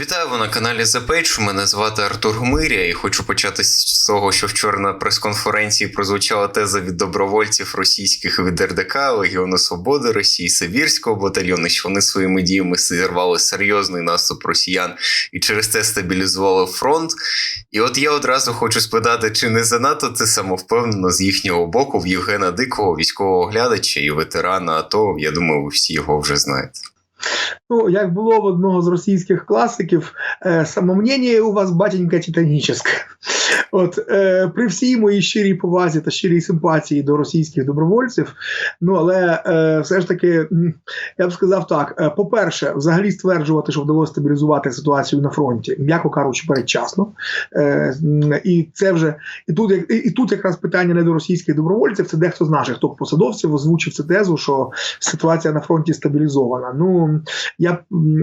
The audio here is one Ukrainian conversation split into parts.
Вітаю ви на каналі The Page. Мене звати Артур Гмиря і хочу почати з того, що вчора на прес-конференції прозвучала теза від добровольців російських від РДК, Легіону Свободи Росії, Сибірського батальйону, що вони своїми діями зірвали серйозний наступ росіян і через це стабілізували фронт. І от я одразу хочу спитати, чи не занадто це самовпевнено з їхнього боку в Євгена Дикого, військового оглядача і ветерана АТО. Я думаю, ви всі його вже знаєте. Ну, як було в одного з російських класиків, е, самомнення у вас батенька титанічне. От е, при всій моїй щирій повазі та щирій симпатії до російських добровольців, ну але е, все ж таки, я б сказав так: е, по-перше, взагалі стверджувати, що вдалося стабілізувати ситуацію на фронті, м'яко кажучи, передчасно. Е, і це вже і тут, як- і, тут якраз питання не до російських добровольців, це дехто з наших топ-посадовців озвучив цю тезу, що ситуація на фронті стабілізована. Ну я б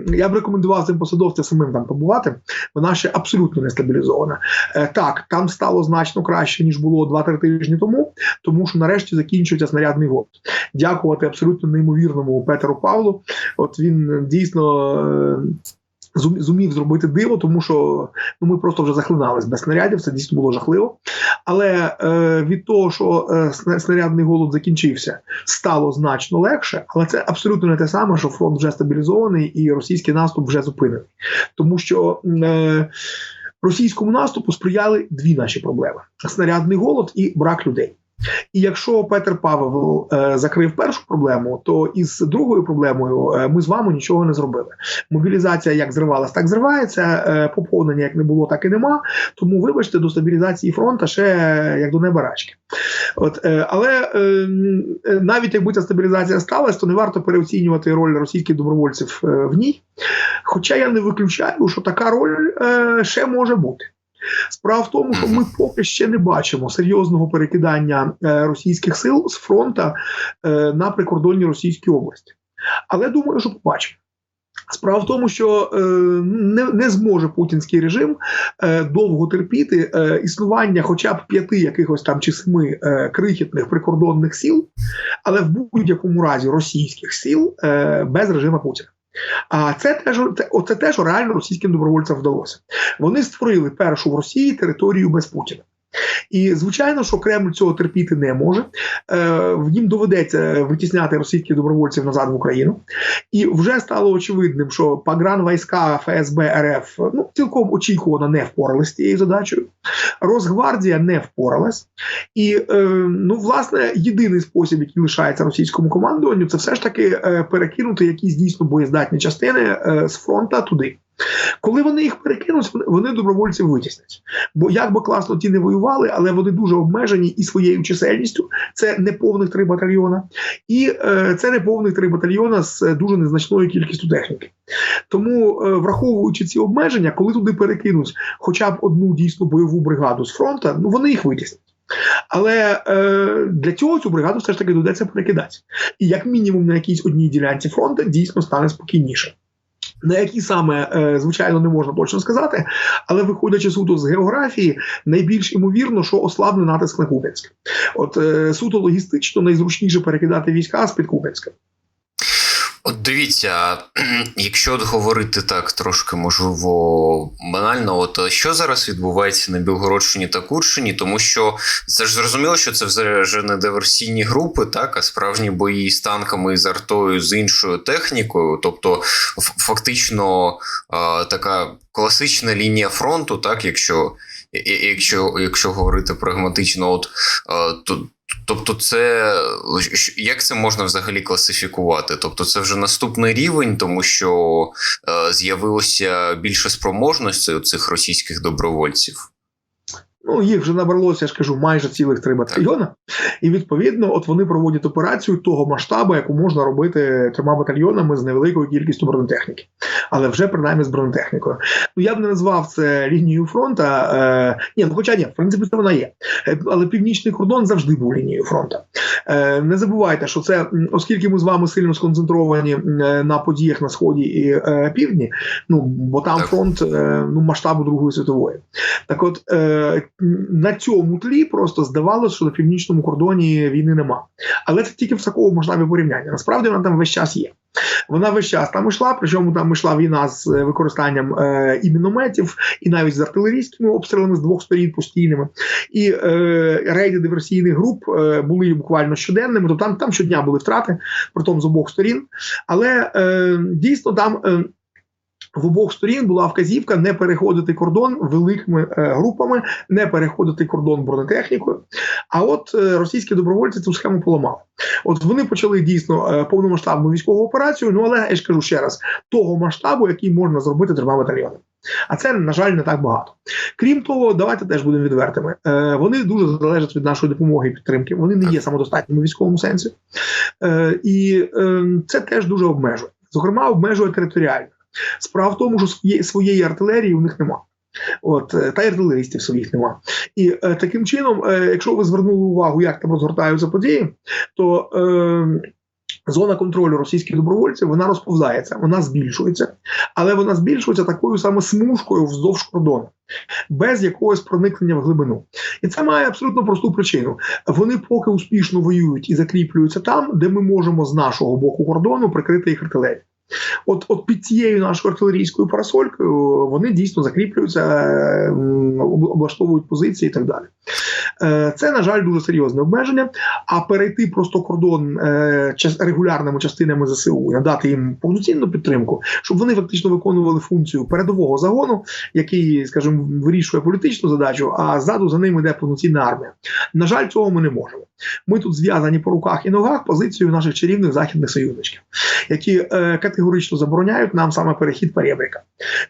я б рекомендував цим посадовцям самим там побувати. Вона ще абсолютно не стабілізована. Е, так, там стало значно краще ніж було 2-3 тижні тому, тому що нарешті закінчується снарядний год. Дякувати абсолютно неймовірному Петеру Павлу. От він дійсно. Зум- Зумів зробити диво, тому що ну ми просто вже захлинались без снарядів. Це дійсно було жахливо. Але е, від того, що е, снарядний голод закінчився, стало значно легше, але це абсолютно не те саме, що фронт вже стабілізований і російський наступ вже зупинений. Тому що е, російському наступу сприяли дві наші проблеми: снарядний голод і брак людей. І якщо Петр Павел е, закрив першу проблему, то із другою проблемою е, ми з вами нічого не зробили. Мобілізація як зривалась, так зривається. Е, поповнення як не було, так і нема. Тому, вибачте, до стабілізації фронту ще е, як до неба рачки. От, е, але е, навіть якби ця стабілізація сталася, то не варто переоцінювати роль російських добровольців е, в ній. Хоча я не виключаю, що така роль е, ще може бути. Справа в тому, що ми поки ще не бачимо серйозного перекидання е, російських сил з фронта е, на прикордонні Російській області. Але думаю, що побачимо. Справа в тому, що е, не, не зможе путінський режим е, довго терпіти е, існування хоча б п'яти якихось там чи семи е, крихітних прикордонних сіл, але в будь-якому разі російських сіл е, без режиму Путіна. А це теж це, оце те, реально російським добровольцям вдалося. Вони створили першу в Росії територію без Путіна. І звичайно, що Кремль цього терпіти не може. Е, їм доведеться витісняти російських добровольців назад в Україну. І вже стало очевидним, що погранвійська ФСБ РФ ну цілком очікувано не впоралися з цією задачею. Росгвардія не впоралась. І е, ну, власне, єдиний спосіб, який лишається російському командуванню, це все ж таки е, перекинути якісь дійсно боєздатні частини е, з фронта туди. Коли вони їх перекинуть, вони- добровольців витіснять. Бо як би класно ті не воювали, але вони дуже обмежені і своєю чисельністю. Це не повних три батальйона, і е, це не повних три батальйона з дуже незначною кількістю техніки. Тому, е, враховуючи ці обмеження, коли туди перекинуть хоча б одну дійсно бойову бригаду з фронту, ну вони їх витіснять. Але е, для цього цю бригаду все ж таки доведеться перекидати. І як мінімум на якійсь одній ділянці фронту дійсно стане спокійніше. На які саме, е, звичайно, не можна точно сказати, але виходячи суто з географії, найбільш імовірно, що ослабне натиск на Куп'янськ. От е, суто логістично найзручніше перекидати війська з під Куп'янська. От дивіться, якщо от говорити так трошки можливо банально, от що зараз відбувається на Білгородщині та Курщині, тому що це ж зрозуміло, що це вже не диверсійні групи, так, а справжні бої з танками, з артою, з іншою технікою, тобто фактично така класична лінія фронту, так, якщо, якщо, якщо говорити прагматично, от то. Тобто, це як це можна взагалі класифікувати? Тобто, це вже наступний рівень, тому що е, з'явилося більше спроможності у цих російських добровольців. Ну, їх вже набралося, я ж кажу, майже цілих три батальйони. І відповідно, от вони проводять операцію того масштабу, яку можна робити трьома батальйонами з невеликою кількістю бронетехніки, але вже принаймні з бронетехнікою. Ну я б не назвав це лінією фронту. Е, ні, ну хоча ні, в принципі, це вона є. Е, але північний кордон завжди був лінією фронту. Е, не забувайте, що це, оскільки ми з вами сильно сконцентровані е, на подіях на сході і е, півдні, ну бо там фронт е, ну масштабу Другої світової. Так, от е, на цьому тлі просто здавалося, що на північному кордоні війни нема. Але це тільки в такому масштабі порівняння. Насправді вона там весь час є. Вона весь час там йшла, причому там йшла війна з е, використанням е, і мінометів, і навіть з артилерійськими обстрілами з двох сторін постійними. І е, рейди диверсійних груп е, були буквально щоденними. То там, там щодня були втрати, притом з обох сторін. Але е, дійсно там. Е, в обох сторін була вказівка не переходити кордон великими е, групами, не переходити кордон бронетехнікою. А от е, російські добровольці цю схему поламали. От вони почали дійсно е, повномасштабну військову операцію. Ну але я ж кажу ще раз, того масштабу, який можна зробити трьома батальйонами. А це, на жаль, не так багато. Крім того, давайте теж будемо відвертими. Е, вони дуже залежать від нашої допомоги і підтримки. Вони не є самодостатніми в військовому сенсі. Е, і е, це теж дуже обмежує. Зокрема, обмежує територіально. Справа в тому, що своєї, артилерії у них нема. От, е, та й артилеристів своїх нема. І е, таким чином, е, якщо ви звернули увагу, як там розгортаються події, то е, зона контролю російських добровольців вона розповзається, вона збільшується, але вона збільшується такою саме смужкою вздовж кордону, без якогось проникнення в глибину. І це має абсолютно просту причину. Вони поки успішно воюють і закріплюються там, де ми можемо з нашого боку кордону прикрити їх артилерію. От, от під цією нашою артилерійською парасолькою вони дійсно закріплюються, облаштовують позиції і так далі. Е, Це, на жаль, дуже серйозне обмеження. А перейти просто кордон е, регулярними частинами ЗСУ надати їм повноцінну підтримку, щоб вони фактично виконували функцію передового загону, який, скажімо, вирішує політичну задачу, а ззаду за ним йде повноцінна армія. На жаль, цього ми не можемо. Ми тут зв'язані по руках і ногах позицією наших чарівних західних союзничків, які е, категорично забороняють нам саме перехід перебріка.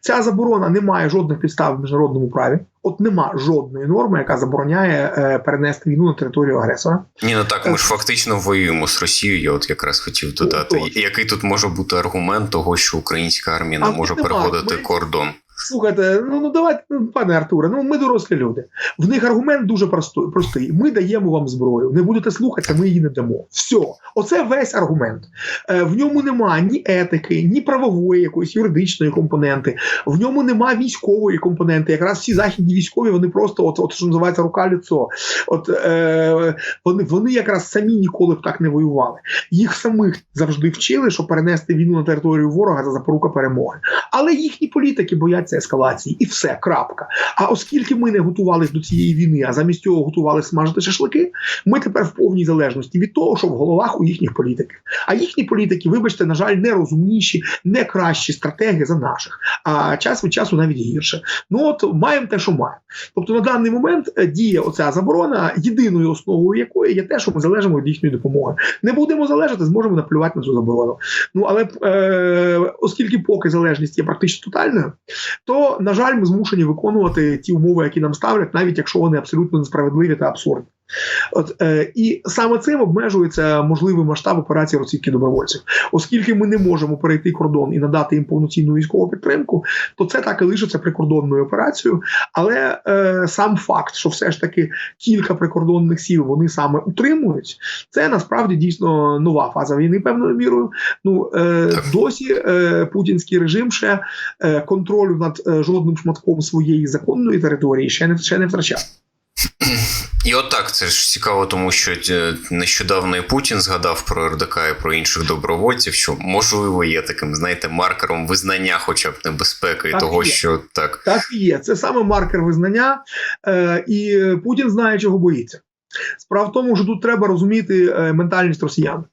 Ця заборона не має жодних підстав в міжнародному праві. От нема жодної норми, яка забороняє е, перенести війну на територію агресора. Ні, ну так ми ж фактично воюємо з Росією. Я от якраз хотів додати. О. Який тут може бути аргумент того, що українська армія не А може переходити Ми- кордон? Слухайте, ну, ну давайте, ну, пане Артуре, ну ми дорослі люди. В них аргумент дуже простий. Ми даємо вам зброю. Не будете слухатися, ми її не дамо. Все, оце весь аргумент. Е, в ньому немає ні етики, ні правової якоїсь юридичної компоненти. В ньому немає військової компоненти. Якраз всі західні військові вони просто, от, от що називається рука ліцо. От е, вони, вони якраз самі ніколи б так не воювали. Їх самих завжди вчили, що перенести війну на територію ворога за запорука перемоги. Але їхні політики бояться ескалації, і все, крапка. А оскільки ми не готувалися до цієї війни, а замість цього готували смажити шашлики, ми тепер в повній залежності від того, що в головах у їхніх політиків. А їхні політики, вибачте, на жаль, не розумніші, не кращі стратегії за наших, а час від часу навіть гірше. Ну от маємо те, що маємо. Тобто на даний момент е, діє оця заборона, єдиною основою якої є те, що ми залежимо від їхньої допомоги. Не будемо залежати, зможемо наплювати на цю заборону. Ну але е, оскільки поки залежність є практично тотальною, то на жаль, ми змушені виконувати ті умови, які нам ставлять, навіть якщо вони абсолютно несправедливі та абсурдні. От е, і саме цим обмежується можливий масштаб операції російських добровольців, оскільки ми не можемо перейти кордон і надати їм повноцінну військову підтримку, то це так і лишиться прикордонною операцією. Але е, сам факт, що все ж таки кілька прикордонних сіл вони саме утримують, це насправді дійсно нова фаза війни певною мірою. Ну е, досі е, путінський режим ще е, контролю над е, жодним шматком своєї законної території ще не ще не втрачав. І от так, це ж цікаво, тому що е, нещодавно і Путін згадав про РДК і про інших добровольців, що можливо є таким, знаєте, маркером визнання, хоча б небезпеки, і Так того, є. що так. Так і є. Це саме маркер визнання, е, і Путін знає, чого боїться. Справа в тому, що тут треба розуміти е, ментальність росіян.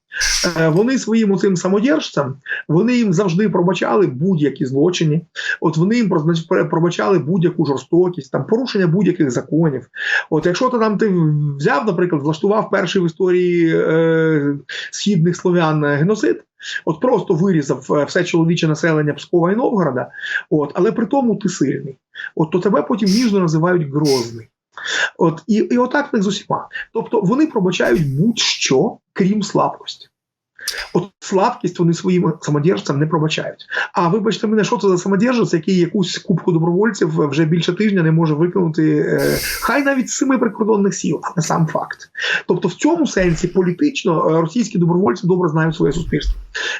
Е, вони своїм оцим самодержцям вони їм завжди пробачали будь-які злочини. От вони їм пробачали будь-яку жорстокість, там порушення будь-яких законів. От якщо ти там ти взяв, наприклад, влаштував перший в історії е, східних слов'ян е, геноцид. От просто вирізав все чоловіче населення Пскова і Новгорода, от, але при тому ти сильний. От то тебе потім ніжно називають грозний. От і, і отак так з усіма. Тобто вони пробачають будь-що, крім слабкості. От слабкість вони своїм самодержцям не пробачають. А вибачте мене, що це за самодержець, який якусь кубку добровольців вже більше тижня не може виконати, е, хай навіть з семи прикордонних сіл, але сам факт. Тобто, в цьому сенсі політично е, російські добровольці добре знають своє суспільство.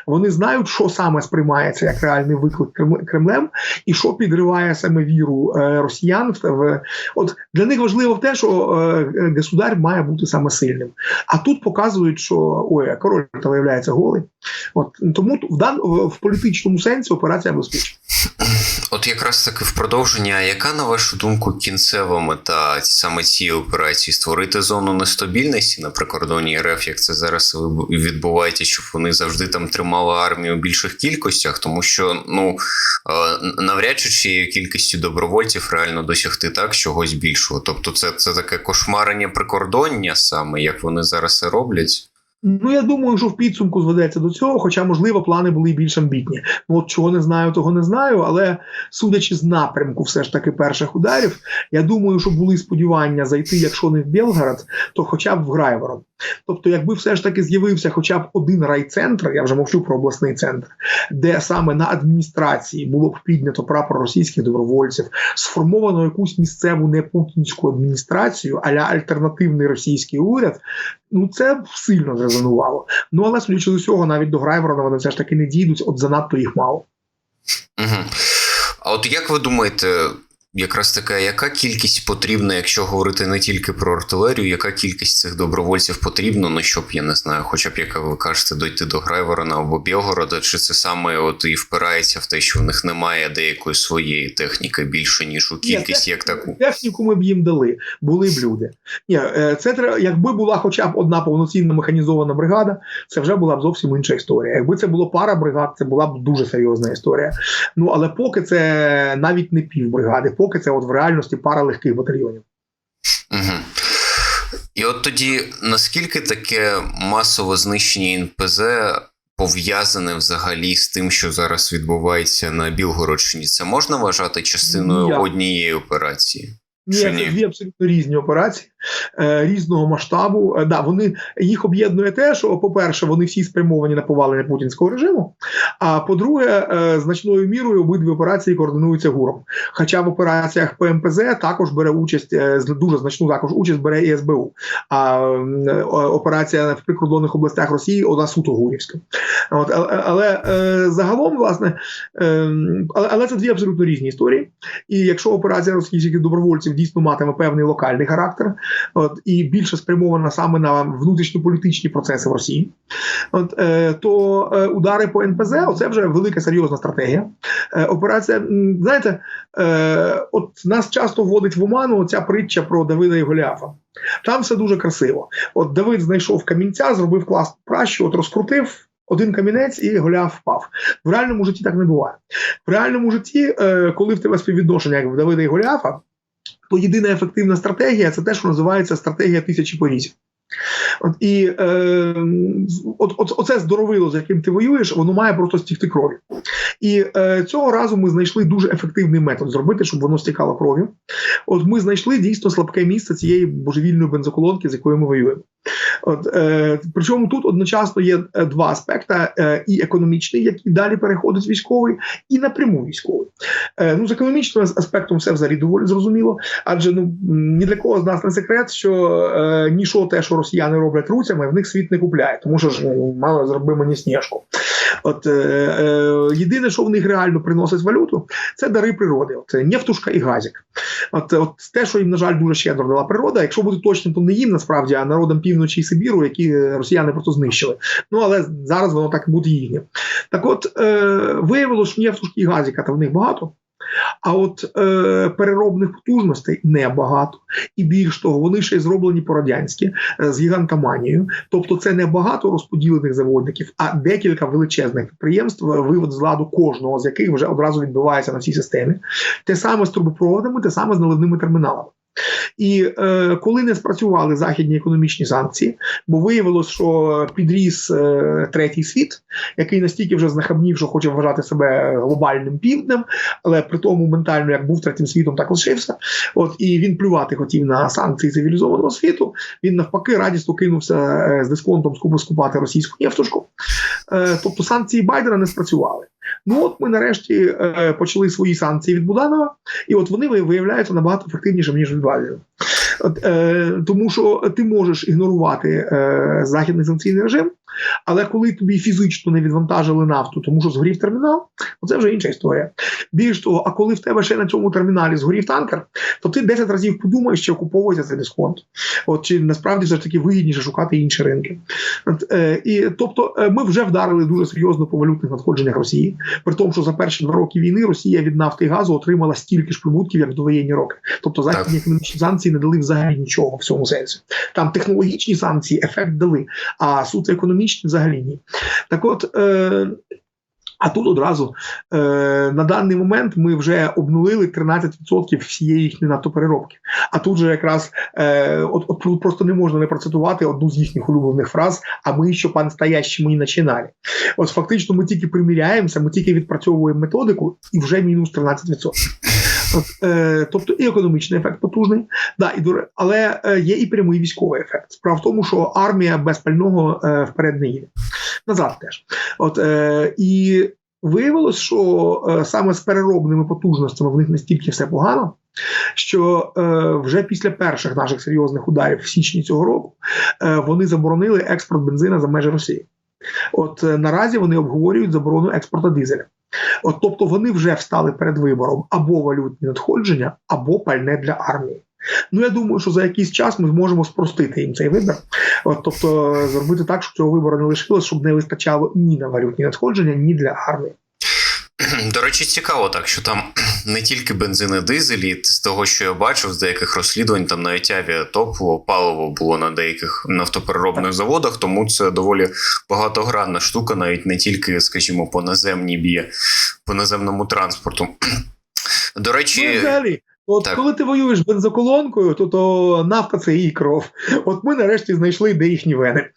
Вони знають, що саме сприймається як реальний виклик Кремлем, і що підриває саме віру е, росіян в От для них важливо те, що е, государь має бути саме сильним. А тут показують, що ой, король то виявляється залишається голий. От тому в дан в, в політичному сенсі операція безпечна. От якраз таки в продовження, яка на вашу думку кінцева мета саме цієї операції створити зону нестабільності на прикордонні РФ, як це зараз відбувається, щоб вони завжди там тримали армію у більших кількостях, тому що ну е, навряд чи цією кількістю добровольців реально досягти так чогось більшого. Тобто, це, це таке кошмарення прикордоння саме, як вони зараз це роблять. Ну, я думаю, що в підсумку зведеться до цього, хоча, можливо, плани були більш амбітні. Ну, от чого не знаю, того не знаю. Але судячи з напрямку, все ж таки перших ударів, я думаю, що були сподівання зайти, якщо не в Білгород, то хоча б в Грайворон. Тобто, якби все ж таки з'явився хоча б один райцентр, я вже мовчу про обласний центр, де саме на адміністрації було б піднято прапор російських добровольців, сформовано якусь місцеву непутінську адміністрацію, аля альтернативний російський уряд, ну це сильно зрезонувало. Ну але судячи з усього, навіть до Грайворона вони все ж таки не дійдуть, от занадто їх мало. Угу. А от як ви думаєте, якраз така, яка кількість потрібна, якщо говорити не тільки про артилерію, яка кількість цих добровольців потрібна, ну щоб я не знаю, хоча б як ви кажете, дойти до Грайворона або Білгорода, чи це саме от і впирається в те, що в них немає деякої своєї техніки більше, ніж у кількість, Ні, як таку? Техніку ми б їм дали, були б люди. Ні, е, це треба, якби була хоча б одна повноцінна механізована бригада, це вже була б зовсім інша історія. Якби це було пара бригад, це була б дуже серйозна історія. Ну але поки це навіть не півбригади, поки це от в реальності пара легких батальйонів. Угу. І от тоді наскільки таке масове знищення НПЗ пов'язане взагалі з тим, що зараз відбувається на Білгородщині? Це можна вважати частиною Я... однієї операції? Ні, Чи це ні? дві абсолютно різні операції різного масштабу. Е, да, вони їх об'єднує те, що, по-перше, вони всі спрямовані на повалення путінського режиму. А по-друге, е, значною мірою обидві операції координуються гуром. Хоча в операціях ПМПЗ також бере участь е, дуже значну також участь бере і СБУ. А е, операція в прикордонних областях Росії вона суто гурівська. От, але е, загалом, власне, е, але, але це дві абсолютно різні історії. І якщо операція російських добровольців дійсно матиме певний локальний характер, от і більше спрямована саме на внутрішньополітичні процеси в Росії, от е, то е, удари по НПЗ це вже велика серйозна стратегія. Е, операція, знаєте, е, от нас часто вводить в оману ця притча про Давида і Голіафа. Там все дуже красиво. От Давид знайшов камінця, зробив класну пращу, от розкрутив. Один камінець і Голіаф впав. В реальному житті так не буває. В реальному житті, е, коли в тебе співвідношення, як в Давида і Голіафа, то єдина ефективна стратегія це те, що називається стратегія тисячі порізів. От і е, от, от, оце здоровило, з яким ти воюєш, воно має просто стікти крові. І е, цього разу ми знайшли дуже ефективний метод зробити, щоб воно стікало кров'ю. От ми знайшли дійсно слабке місце цієї божевільної бензоколонки, з якою ми воюємо. От, е, причому тут одночасно є е, два аспекти: е, і економічний, який далі переходить військовий, і напряму військовий. Е, ну, з економічним аспектом все взагалі доволі зрозуміло, адже ну ні для кого з нас не секрет, що е, нічого те, що росіяни роблять руцями, в них світ не купляє, тому що ж ну, мало зроби мені сніжку. От е, е, єдине, що в них реально приносить валюту, це дари природи. От нефтушка і газік. От, от те, що їм, на жаль, дуже щедро дала природа. Якщо бути точним, то не їм насправді, а народам півночі і Сибіру, які е, росіяни просто знищили. Ну але зараз воно так буде їхнє. Так от е, виявилося, що нефтушки і газіка та в них багато. А от е, переробних потужностей небагато. І більш того, вони ще й зроблені по-радянськи е, з гігантоманією. Тобто це не багато розподілених заводників, а декілька величезних підприємств, е, вивод з ладу кожного з яких вже одразу відбувається на всій системі. Те саме з трубопроводами, те саме з наливними терміналами. І е, коли не спрацювали західні економічні санкції, бо виявилось, що підріс е, третій світ, який настільки вже знахабнів, що хоче вважати себе глобальним півднем, але при тому ментально як був третім світом, так лишився. От і він плювати хотів на санкції цивілізованого світу. Він навпаки радісно кинувся е, з дисконтом скупати російську нефтушку. Е, тобто санкції Байдена не спрацювали. Ну от ми нарешті е, почали свої санкції від Буданова, і от вони виявляються набагато ефективнішими, ніж від Байдена. Е, тому що ти можеш ігнорувати західний санкційний режим, Але коли тобі фізично не відвантажили нафту, тому що згорів термінал, це вже інша історія. Більш того, а коли в тебе ще на цьому терміналі згорів танкер, то ти 10 разів подумаєш, чи окуповується цей дисконт. От чи насправді все ж таки вигідніше шукати інші ринки. От, е, і тобто е, ми вже вдарили дуже серйозно по валютних надходженнях Росії, при тому, що за перші два роки війни Росія від нафти і газу отримала стільки ж прибутків, як в довоєнні роки. Тобто західні економічні санкції не дали взагалі нічого в цьому сенсі. Там технологічні санкції ефект дали, а суто економічні взагалі ні. Так от. Е, а тут одразу е, на даний момент ми вже обнулили 13% всієї їхньої нафтопереробки. А тут же якраз е, от, от просто не можна не процитувати одну з їхніх улюблених фраз: а ми ще по-настоящему не починали. От фактично ми тільки приміряємося, ми тільки відпрацьовуємо методику, і вже мінус 13%. Е, тобто і економічний ефект потужний, да, і але е, є і прямий військовий ефект. Справа в тому, що армія без пального е, вперед не їде. Назад теж. От, і виявилось, що саме з переробними потужностями в них настільки все погано, що е, вже після перших наших серйозних ударів в січні цього року е, вони заборонили експорт бензина за межі Росії. От е, наразі вони обговорюють заборону експорту дизеля. От, тобто вони вже встали перед вибором або валютні надходження, або пальне для армії. Ну я думаю, що за якийсь час ми зможемо спростити їм цей вибір. От, тобто зробити так, щоб цього вибору не лишилось, щоб не вистачало ні на валютні надходження, ні для армії. До речі, цікаво так, що там не тільки бензин і дизель, з того, що я бачив з деяких розслідувань, там навіть авіатопливо, паливо було на деяких нафтопереробних заводах, тому це доволі багатогранна штука, навіть не тільки, скажімо, по наземній б'є, по наземному транспорту. До речі, Ну, взагалі, от так. коли ти воюєш бензоколонкою, то, то нафта це її кров. От ми нарешті знайшли, де їхні вени.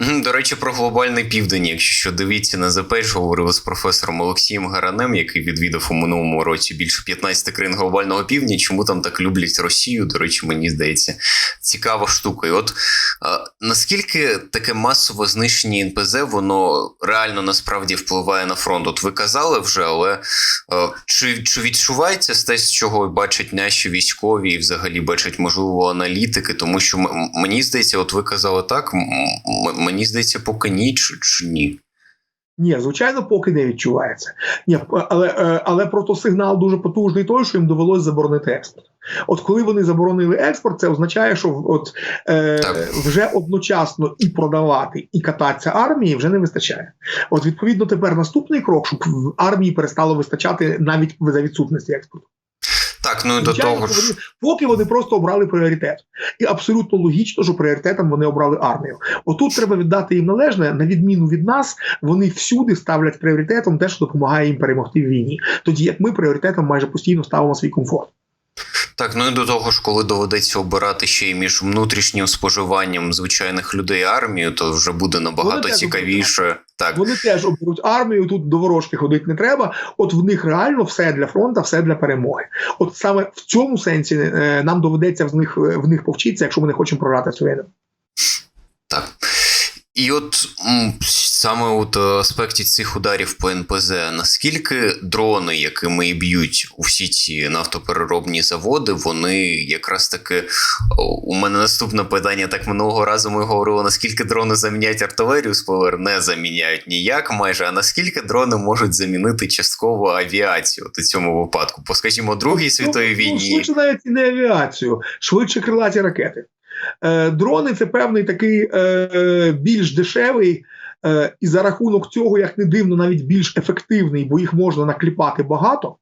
До речі, про глобальний південь, якщо що дивіться на запеч, говорили з професором Олексієм Гаранем, який відвідав у минулому році більше 15 країн глобального півдня. Чому там так люблять Росію? До речі, мені здається, цікава штука. І от наскільки таке масове знищення НПЗ, воно реально насправді впливає на фронт? От ви казали вже, але чи, чи відчувається те, з чого бачать наші військові і взагалі бачать, можливо, аналітики? Тому що мені здається, от ви казали так, м- м- мені здається, поки ні, чи, чи ні. Ні, звичайно, поки не відчувається. Ні, але, е, але просто сигнал дуже потужний той, що їм довелось заборонити експорт. От коли вони заборонили експорт, це означає, що от е, вже одночасно і продавати, і кататися армії вже не вистачає. От відповідно тепер наступний крок, щоб армії перестало вистачати навіть за відсутності експорту. Так, ну і до того ж. поки вони просто обрали пріоритет. І абсолютно логічно, що пріоритетом вони обрали армію. Отут треба віддати їм належне, на відміну від нас, вони всюди ставлять пріоритетом те, що допомагає їм перемогти в війні. Тоді як ми пріоритетом майже постійно ставимо свій комфорт. Так, ну і до того ж, коли доведеться обирати ще й між внутрішнім споживанням звичайних людей і армією, то вже буде набагато Вони теж цікавіше. Так, Вони теж оберуть армію. Тут до ворожки ходити не треба. От в них реально все для фронту, все для перемоги. От саме в цьому сенсі е, нам доведеться в них в них повчитися, якщо ми не хочемо програти цю війну. так. І от саме от е, аспекті цих ударів по НПЗ, наскільки дрони, якими і б'ють у всі ці нафтопереробні заводи, вони якраз таки у мене наступне питання. Так минулого разу ми говорили, наскільки дрони заміняють артилерію з ПВР, не заміняють ніяк майже. А наскільки дрони можуть замінити частково авіацію от у цьому випадку? По скажімо, Другій світовій Ну, війні. швидше навіть не авіацію, швидше крилаті ракети. Е, дрони це певний такий е, більш дешевий. Е, І за рахунок цього, як не дивно, навіть більш ефективний, бо їх можна накліпати багато.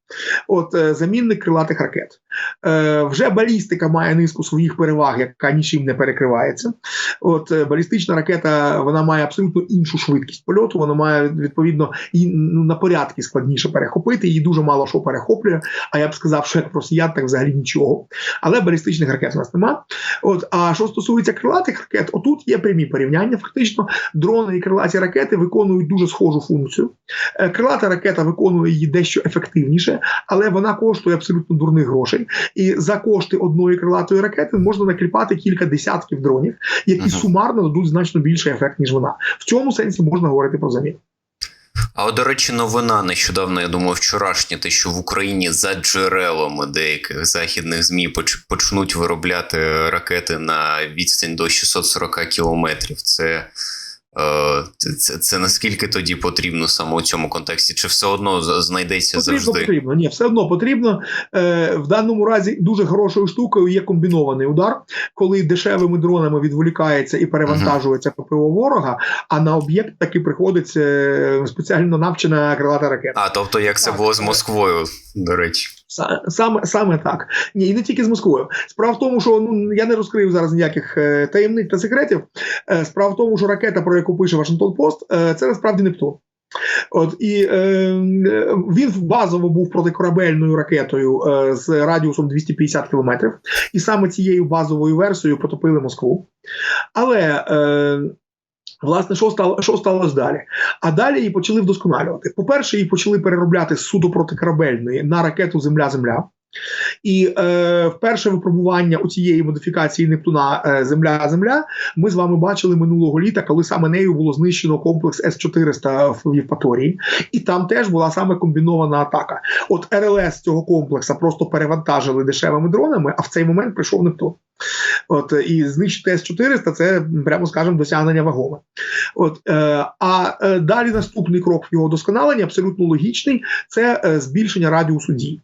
От е, замінник крилатих ракет. Е, Вже балістика має низку своїх переваг, яка нічим не перекривається. От е, балістична ракета вона має абсолютно іншу швидкість польоту. Вона має відповідно і ну, на порядки складніше перехопити. Її дуже мало що перехоплює. А я б сказав, що як росіян, так взагалі нічого. Але балістичних ракет у нас нема. От а що стосується крилатих ракет, отут є прямі порівняння. Фактично, дрони і крилаті ракети виконують дуже схожу функцію. Е, Крилата ракета виконує її дещо ефективніше, але вона коштує абсолютно дурних грошей. І за кошти одної крилатої ракети можна накліпати кілька десятків дронів, які Ага. сумарно дадуть значно більший ефект, ніж вона. В цьому сенсі можна говорити про заміну. А от, до речі, новина нещодавно, я думаю, вчорашня, те, що в Україні за джерелами деяких західних ЗМІ поч- почнуть виробляти ракети на відстань до 640 кілометрів. Це Це, це наскільки тоді потрібно саме у цьому контексті? Чи все одно знайдеться Потрібно, завжди? потрібно. Ні, все одно потрібно. Е, в даному разі дуже хорошою штукою є комбінований удар, коли дешевими дронами відволікається і перевантажується ППО ворога, а на об'єкт таки приходить е, спеціально навчена крилата ракета. А, тобто, як це Так, було з е, Москвою, до речі. Са- Саме, саме так. Ні, і не тільки з Москвою. Справа в тому, що ну я не розкрив зараз ніяких е, таємниць та секретів. Е, справа в тому, що ракета, про яку пише Вашингтон Пост, е, це насправді Нептун. От і е, він базово був протикорабельною ракетою е, з радіусом 250 кілометрів, і саме цією базовою версією потопили Москву. Але е, власне, що стало що сталося далі? А далі її почали вдосконалювати. По-перше, її почали переробляти з судопротикорабельної на ракету Земля-Земля. І е, вперше випробування у цієї модифікації Нептуна е, Земля-Земля ми з вами бачили минулого літа, коли саме нею було знищено комплекс С-400 в Євпаторії, і там теж була саме комбінована атака. От РЛС цього комплексу просто перевантажили дешевими дронами, а в цей момент прийшов Нептун. От і знищити С-400 це прямо скажемо досягнення вагоме. От е, а е, далі наступний крок в його досконаленні абсолютно логічний це е, збільшення радіусу дій.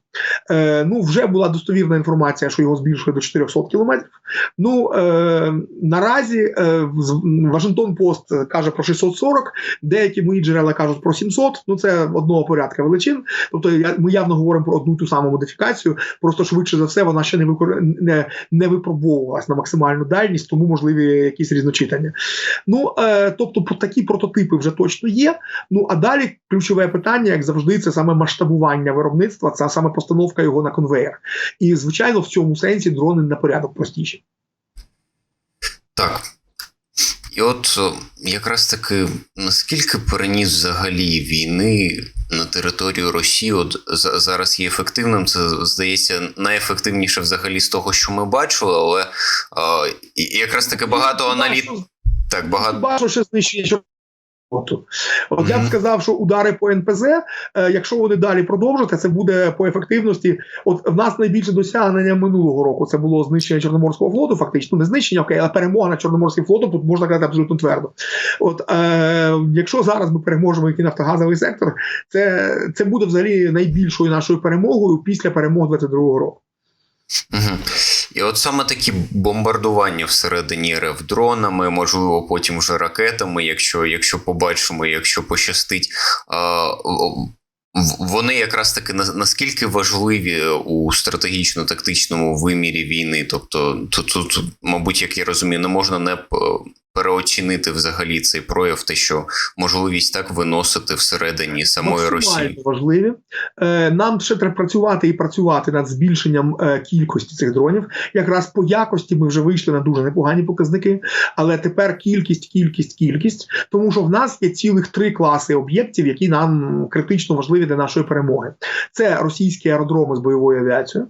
Е, ну, вже була достовірна інформація, що його збільшили до 400 кілометрів. Ну е, наразі е, Вашингтон Пост каже про 640, деякі мої джерела кажуть про 700, Ну це одного порядка величин. Тобто ми явно говоримо про одну ту саму модифікацію. Просто швидше за все вона ще не викор... не, не випробовувалась на максимальну дальність, тому можливі якісь різночитання. Ну е, тобто, такі прототипи вже точно є. Ну а далі ключове питання, як завжди, це саме масштабування виробництва, це саме постановка його на конвейер. І звичайно, в цьому сенсі дрони на порядок простіші. Так. І от якраз таки, наскільки переніс взагалі війни на територію Росії от зараз є ефективним, це здається найефективніше взагалі з того, що ми бачили, але е, якраз таки багато аналіт... Так, багато. Бачу, що знищення флоту. От я б сказав, що удари по НПЗ, е, якщо вони далі продовжаться, це буде по ефективності. От в нас найбільше досягнення минулого року це було знищення Чорноморського флоту, фактично не знищення, окей, а перемога над Чорноморським флотом тут можна казати абсолютно твердо. От е, якщо зараз ми переможемо який нафтогазовий сектор, це, це буде взагалі найбільшою нашою перемогою після перемог 22-го року. Угу. І от саме такі бомбардування всередині РФ дронами, можливо, потім вже ракетами, якщо, якщо побачимо, якщо пощастить. А, вони якраз таки наскільки важливі у стратегічно-тактичному вимірі війни. Тобто, тут, тут, мабуть, як я розумію, не можна не переоцінити взагалі цей прояв, те, що можливість так виносити всередині самої Росії. важливі. Е, нам ще треба працювати і працювати над збільшенням е, кількості цих дронів. Якраз по якості ми вже вийшли на дуже непогані показники, але тепер кількість, кількість, кількість, тому що в нас є цілих три класи об'єктів, які нам критично важливі для нашої перемоги. Це російські аеродроми з бойовою авіацією.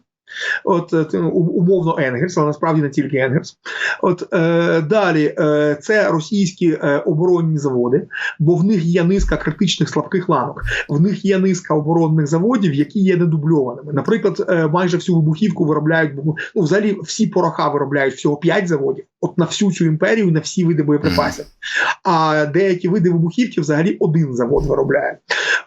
От е, це, умовно Енгельс, але насправді не тільки Енгельс. От е, далі е, це російські е, оборонні заводи, бо в них є низка критичних слабких ланок. В них є низка оборонних заводів, які є недубльованими. Наприклад, е, майже всю вибухівку виробляють ну, взагалі всі пороха виробляють всього 5 заводів. От на всю цю імперію, на всі види боєприпасів. А деякі види вибухівки взагалі один завод виробляє.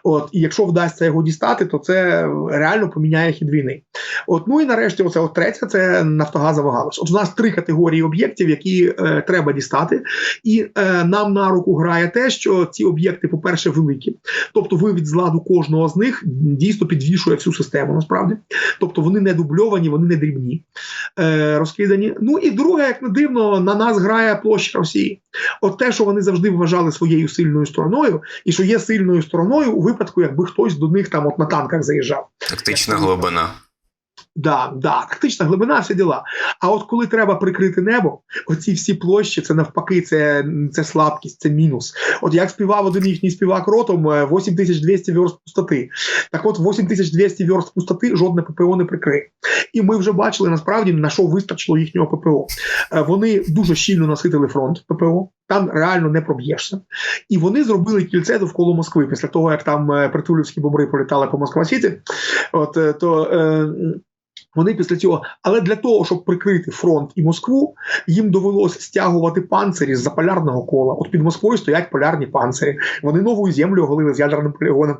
От і якщо вдасться його дістати, то це реально поміняє хід війни. От ну і нарешті, оце от третя це нафтогазова галузь. От у нас три категорії об'єктів, які е, треба дістати, і е, нам на руку грає те, що ці об'єкти, по-перше, великі, тобто вивід з ладу кожного з них дійсно підвішує всю систему. Насправді, тобто вони не дубльовані, вони не дрібні, е, розкидані. Ну і друге, як не дивно, на нас грає площа Росії. От те, що вони завжди вважали своєю сильною стороною, і що є сильною стороною у випадку, якби хтось до них там от на танках заїжджав. Тактична глибина. Да, да, тактична глибина, всі діла. А от коли треба прикрити небо, оці всі площі, це навпаки, це, це слабкість, це мінус. От як співав один їхній співак ротом, е, 8200 верст пустоти. Так от 8200 верст пустоти жодне ППО не прикриє. І ми вже бачили насправді на що вистачило їхнього ППО. Е, Вони дуже щільно наситили фронт ППО. Там реально не проб'єшся. І вони зробили кільце довкола Москви після того, як там е, притулівські бобри політали по Москва Сіті. От е, то. Е, Вони після цього, але для того, щоб прикрити фронт і Москву, їм довелося стягувати панцирі з заполярного кола. От під Москвою стоять полярні панцирі. Вони нову землю оголили з ядерним полігоном.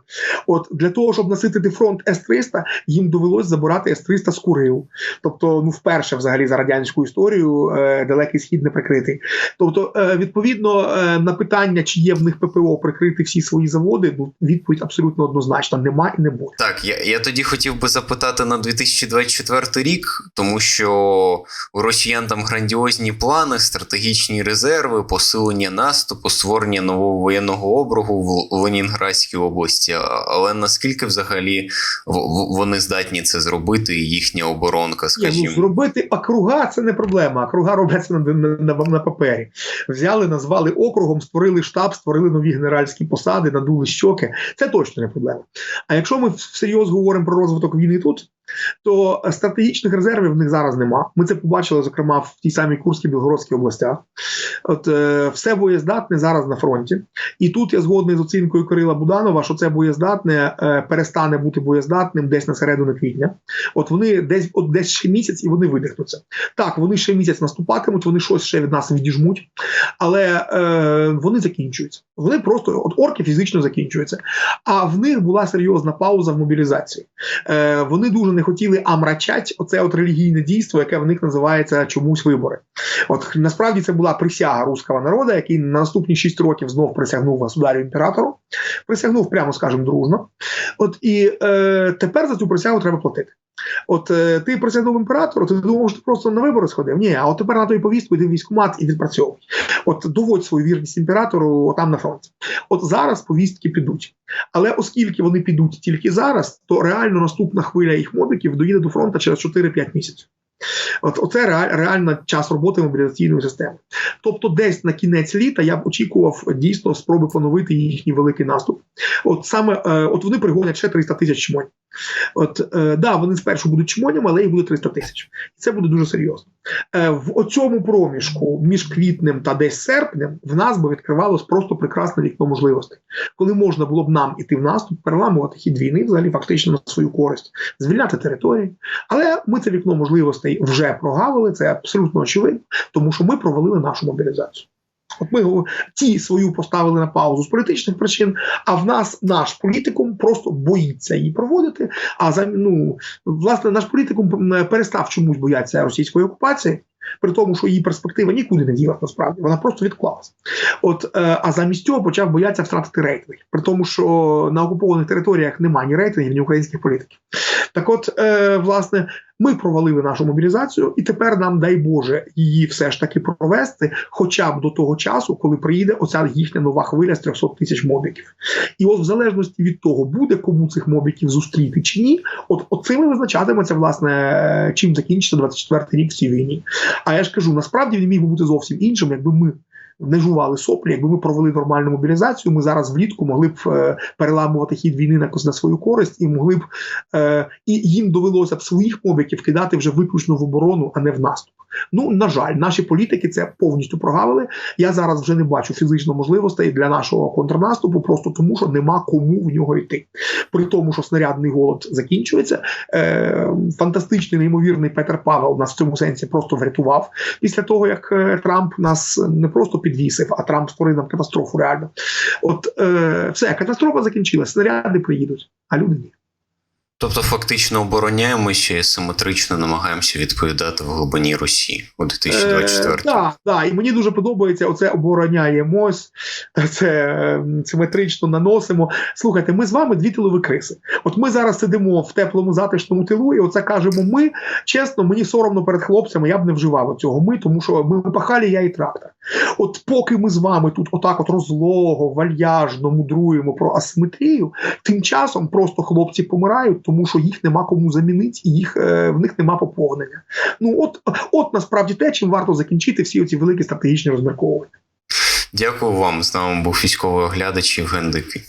От для того, щоб наситити фронт С-300, їм довелося забирати С-300 з Курил. Тобто, ну вперше взагалі за радянську історію е, далекий схід не прикритий. Тобто, е, відповідно, е, на питання, чи є в них ППО прикрити всі свої заводи, ну відповідь абсолютно однозначна: нема і не буде. Так, я, я тоді хотів би запитати на 2024 рік, тому що у росіян там грандіозні плани, стратегічні резерви, посилення наступу, створення нового воєнного обругу в Ленінградській області. Але наскільки взагалі вони здатні це зробити, і їхня оборонка, ну, скажімо? зробити округа це не проблема. Округа робляться на, на, на, на папері. Взяли, назвали округом, створили штаб, створили нові генеральські посади, надули щоки. Це точно не проблема. А якщо ми всерйоз говоримо про розвиток війни тут, то е, стратегічних резервів в них зараз нема. Ми це побачили, зокрема, в тій самій Курській Білгородській областях. От е, все боєздатне зараз на фронті. І тут я згодний з оцінкою Кирила Буданова, що це боєздатне е, перестане бути боєздатним десь на середину квітня. От вони десь от десь ще місяць і вони видихнуться. Так, вони ще місяць наступатимуть, вони щось ще від нас відіжмуть, але е, вони закінчуються. Вони просто от орки фізично закінчуються. А в них була серйозна пауза в мобілізації. Е, вони дуже не хотіли амрачать оце от релігійне дійство, яке в них називається чомусь вибори. От насправді це була присяга руського народу, який на наступні 6 років знов присягнув государю імператору. Присягнув, прямо скажемо, дружно. От і е, тепер за цю присягу треба платити. От е, ти присягнув імператору, ти думав, що ти просто на вибори сходив. Ні, а от тепер на той повістку йди в військкомат і відпрацьовуй. От доводь свою вірність імператору там на фронті. От зараз повістки підуть. Але оскільки вони підуть тільки зараз, то реально наступна хвиля їх модиків доїде до фронту через 4-5 місяців. От оце реаль, реально час роботи мобілізаційної системи. Тобто, десь на кінець літа я б очікував дійсно спроби поновити їхній великий наступ. От саме е, от вони пригонять ще 300 тисяч чмонь. От е, да, вони спершу будуть чмонями, але їх буде 300 тисяч. Це буде дуже серйозно. Е, в оцьому проміжку між квітнем та десь серпнем в нас би відкривалось просто прекрасне вікно можливостей, коли можна було б нам іти в наступ, переламувати хід війни, взагалі фактично на свою користь, звільняти території. Але ми це вікно можливостей вже прогавили. Це абсолютно очевидно, тому що ми провалили нашу мобілізацію. От ми ті свою поставили на паузу з політичних причин, а в нас наш політикум просто боїться її проводити. А за ну власне наш політикум перестав чомусь боятися російської окупації, при тому, що її перспектива нікуди не ділась насправді, вона просто відклалась. От е, а замість цього почав боятися втратити рейтинг, при тому, що на окупованих територіях немає ні рейтингів, ні українських політиків. Так, от, е, власне, ми провалили нашу мобілізацію, і тепер нам, дай Боже, її все ж таки провести, хоча б до того часу, коли приїде оця їхня нова хвиля з 300 тисяч мобіків. І от в залежності від того, буде кому цих мобіків зустріти чи ні, от оцим визначатиметься, власне, чим закінчиться 24-й рік в цій війні. А я ж кажу, насправді він міг би бути зовсім іншим, якби ми. Не жували соплі, якби ми провели нормальну мобілізацію, ми зараз влітку могли б е, переламувати хід війни на, на свою користь і могли б е, і їм довелося б своїх мобіків кидати вже виключно в оборону, а не в наступ. Ну на жаль, наші політики це повністю прогавили. Я зараз вже не бачу фізично можливостей для нашого контрнаступу, просто тому що нема кому в нього йти. При тому, що снарядний голод закінчується. Е, фантастичний, неймовірний Петер Павел нас в цьому сенсі просто врятував після того, як е, Трамп нас не просто підвісив, а Трамп створив нам катастрофу. Реально, от е, все, катастрофа закінчилась, снаряди приїдуть, а люди ні. Тобто, фактично обороняємося і симетрично намагаємося відповідати в глибині Росії у 2024 Так, да, да, і мені дуже подобається оце обороняємось, це е, симетрично наносимо. Слухайте, ми з вами дві тилові криси. От ми зараз сидимо в теплому затишному тилу, і оце кажемо ми. Чесно, мені соромно перед хлопцями, я б не вживав цього ми, тому що ми пахалі, я і трактор. От поки ми з вами тут отак от розлого, вальяжно мудруємо про асиметрію, тим часом просто хлопці помирають, тому що їх нема кому замінити, і їх е, в них нема поповнення. Ну от, от насправді те, чим варто закінчити всі ці великі стратегічні розмірковування. Дякую вам. З нами був військовий оглядач Євген Дикий.